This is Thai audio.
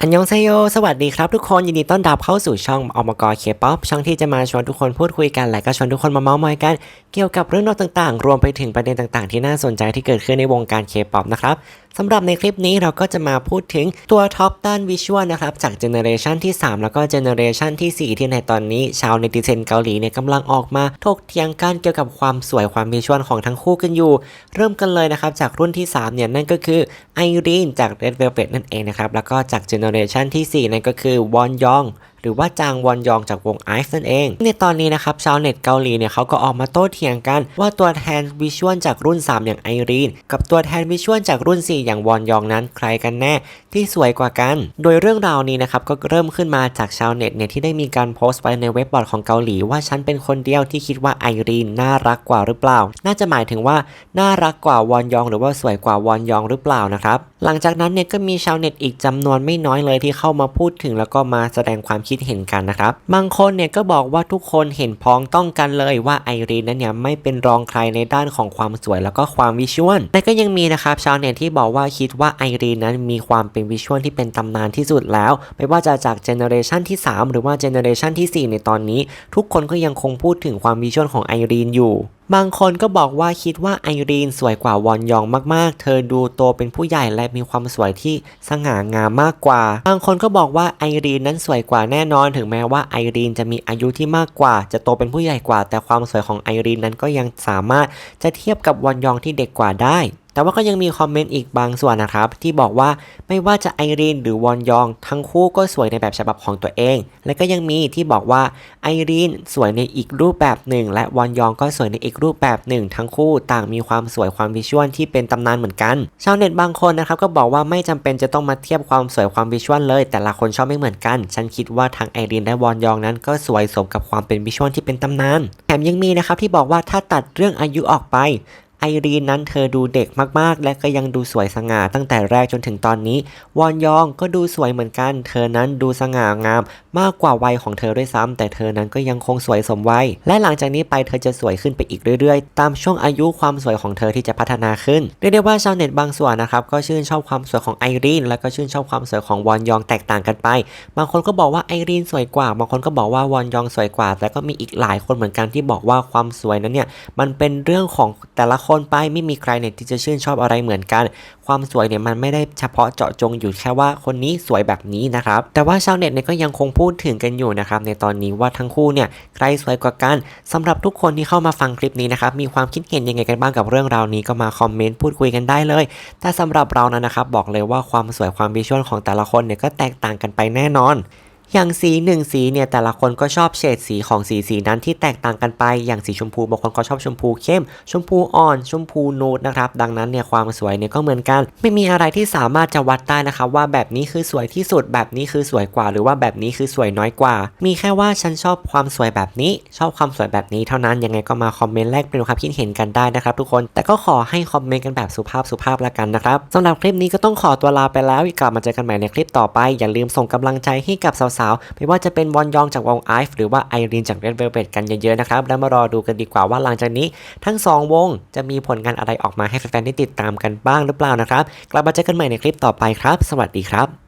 อันยองเซโย สวัสดีครับทุกคน ยินดีต้อนรับเข้าสู่ช่องอมกอเคป๊อปช่องที่จะมาชวนทุกคนพูดคุยกัน และก็ชวนทุกคนมาเมาส์มอยกันเกี่ยวกับเรื่องราวต่างๆ รวมไปถึงประเด็นต่างๆ ที่น่าสนใจที่เกิดขึ้นในวงการเคป๊อปนะครับสำหรับในคลิปนี้เราก็จะมาพูดถึงตัวท็อปด้านวิชวลนะครับ จากเจเนอเรชันที่ 3 แล้วก็เจเนอเรชันที่ 4 ที่ในตอนนี้ ชาวเนติเซนเกาหลีเนี่ยกำลังออกมาถกเถียงกันเกี่ยวกับความสวยความวิชวลของทั้งคู่กันอยู่ เริ่มกันเลยนะครับ จากรุ่นที่ 3 เนี่ย นั่นก็คือไอรีนจาก Red Velvet นั่นเองนะครับแล้วก็จากเจเนอเรชันที่ 4 นั่นก็คือวอนยอง รือว่าจางวอนยองจากวงไอซ์นั่นเอง ในตอนนี้นะครับชาวเน็ตเกาหลีเนี่ยเขาก็ออกมาโต้เถียงกันว่าตัวแทนวิชวลจากรุ่น 3 อย่างไอรีน กับตัวแทนวิชวลจากรุ่น 4 อย่างวอนยองนั้นใครกันแน่ ที่สวยกว่ากัน โดยเรื่องราวนี้นะครับก็เริ่มขึ้นมาจากชาวเน็ตเนี่ยที่ได้มีการโพสต์ไปในเว็บบอร์ดของเกาหลี ว่าฉันเป็นคนเดียวที่คิดว่าไอรีนน่ารักกว่าหรือเปล่า น่าจะหมายถึงว่าน่ารักกว่าวอนยอง หรือว่าสวยกว่าวอนยองหรือเปล่านะครับหลังจากนั้นเนี่ยก็มีชาวเน็ตอีกจำนวนไม่น้อยเลยที่เข้ามาพูดถึงแล้วก็มาแสดงความคิดเห็นกันนะครับ บางคนเนี่ยก็บอกว่าทุกคนเห็นพ้องต้องกันเลยว่าไอรีนนั้นเนี่ยไม่เป็นรองใครในด้านของความสวยแล้วก็ความวิชวลแต่ก็ยังมีนะครับชาวเน็ตที่บอกว่าคิดว่าไอรีนนั้นมีความเป็นวิชวลที่เป็นตำนานที่สุดแล้ว ไม่ว่าจะจากเจเนอเรชันที่ 3 หรือว่าเจเนอเรชันที่ 4 ในตอนนี้ ทุกคนก็ยังคงพูดถึงความวิชวลของไอรีนอยู่ บางคนก็บอกว่าคิดว่าไอรีนสวยกว่าวอนยองมากๆ เธอดูโตเป็นผู้ใหญ่และมีความสวยที่สง่างามมากกว่า บางคนก็บอกว่าไอรีนนั้นสวยกว่าแน่นอน ถึงแม้ว่าไอรีนจะมีอายุที่มากกว่า จะโตเป็นผู้ใหญ่กว่า แต่ความสวยของไอรีนนั้นก็ยังสามารถจะเทียบกับวอนยองที่เด็กกว่าได้ แต่ว่าก็ยังมีคอมเมนต์อีกบางส่วนนะครับ ที่บอกว่าไม่ว่าจะไอรีนหรือวอนยอง ทั้งคู่ก็สวยในแบบฉบับของตัวเอง และก็ยังมีที่บอกว่าไอรีนสวยในอีกรูปแบบหนึ่ง และวอนยองก็สวยในอีกรูปแบบหนึ่ง ทั้งคู่ต่างมีความสวยความวิชวลที่เป็นตำนานเหมือนกัน ชาวเน็ตบางคนนะครับก็บอกว่าไม่จำเป็นจะต้องมาเทียบความสวยความวิชวลเลย แต่ละคนชอบไม่เหมือนกัน ฉันคิดว่าทั้งไอรีนและวอนยองนั้น ก็สวยสมกับความเป็นวิชวลที่เป็นตำนาน แถมยังมีนะครับที่บอกว่าถ้าตัดเรื่องอายุออกไป ไอรีนนั้นเธอดูเด็กมากๆ และก็ยังดูสวยสง่าตั้งแต่แรกจนถึงตอนนี้ วอนยองก็ดูสวยเหมือนกัน เธอนั้นดูสง่างาม มากกว่าวัยของเธอด้วยซ้ำแต่เธอนั้นก็ยังคงสวยสมวัย และหลังจากนี้ไปเธอจะสวยขึ้นไปอีกเรื่อยๆ ตามช่วงอายุความสวยของเธอที่จะพัฒนาขึ้นเรียกได้ว่าชาวเน็ตบางส่วนนะครับก็ชื่นชอบความสวยของไอรีนและก็ชื่นชอบความสวยของวอนยองแตกต่างกันไป บางคนก็บอกว่าไอรีนสวยกว่าบางคนก็บอกว่าวอนยองสวยกว่า แต่ก็มีอีกหลายคนเหมือนกันที่บอกว่าความสวยนั้นเนี่ยมันเป็นเรื่องของแต่ละคนไปไม่มีใครเนี่ยที่จะชื่นชอบอะไรเหมือนกัน ความสวยเนี่ยมันไม่ได้เฉพาะเจาะจงอยู่แค่ว่าคนนี้สวยแบบนี้นะครับแต่ว่าชาวเน็ตเนี่ยก็ยังคงพูดถึงกันอยู่นะครับในตอนนี้ว่าทั้งคู่เนี่ยใครสวยกว่ากันสำหรับทุกคนที่เข้ามาฟังคลิปนี้นะครับมีความคิดเห็นยังไงกันบ้างกับเรื่องราวนี้ก็มาคอมเมนต์พูดคุยกันได้เลย แต่สำหรับเรานั้นนะครับบอกเลยว่าความสวยความวิชวลของแต่ละคนเนี่ยก็แตกต่างกันไปแน่นอน อย่างสีหนึ่งสีเนี่ยแต่ละคนก็ชอบเฉดสีของสีสีนั้นที่แตกต่างกันไป อย่างสีชมพูบางคนก็ชอบชมพูเข้ม ชมพูอ่อน ชมพูนูดนะครับ ดังนั้นเนี่ยความสวยเนี่ยก็เหมือนกัน ไม่มีอะไรที่สามารถจะวัดได้นะครับว่าแบบนี้คือสวยที่สุด แบบนี้คือสวยกว่า หรือว่าแบบนี้คือสวยน้อยกว่า มีแค่ว่าฉันชอบความสวยแบบนี้ ชอบความสวยแบบนี้เท่านั้นยังไงก็มาคอมเมนต์แลกเปลี่ยนความคิดเห็นกันได้นะครับทุกคนแต่ก็ขอให้คอมเมนต์กันแบบสุภาพสุภาพละกันนะครับสำหรับคลิปนี้ก็ต้องขอตัวลาไปแล้วกลับมาเจอกันใหม่ในคลิปต่อไปอย่าลืมส่งกำลังใจให้กับสาวๆ ไม่ว่าจะเป็นวอนยองจากวงไอฟ์หรือว่าไอรีนจากเรดเวลเวกันเยอะๆนะครับ แล้วมารอดูกันดีกว่าว่าหลังจากนี้ ทั้ง 2 วงจะมีผลงานอะไรออกมาให้แฟนๆได้ติดตามกันบ้างหรือเปล่านะครับ กลับมาเจอกันใหม่ในคลิปต่อไปครับ สวัสดีครับ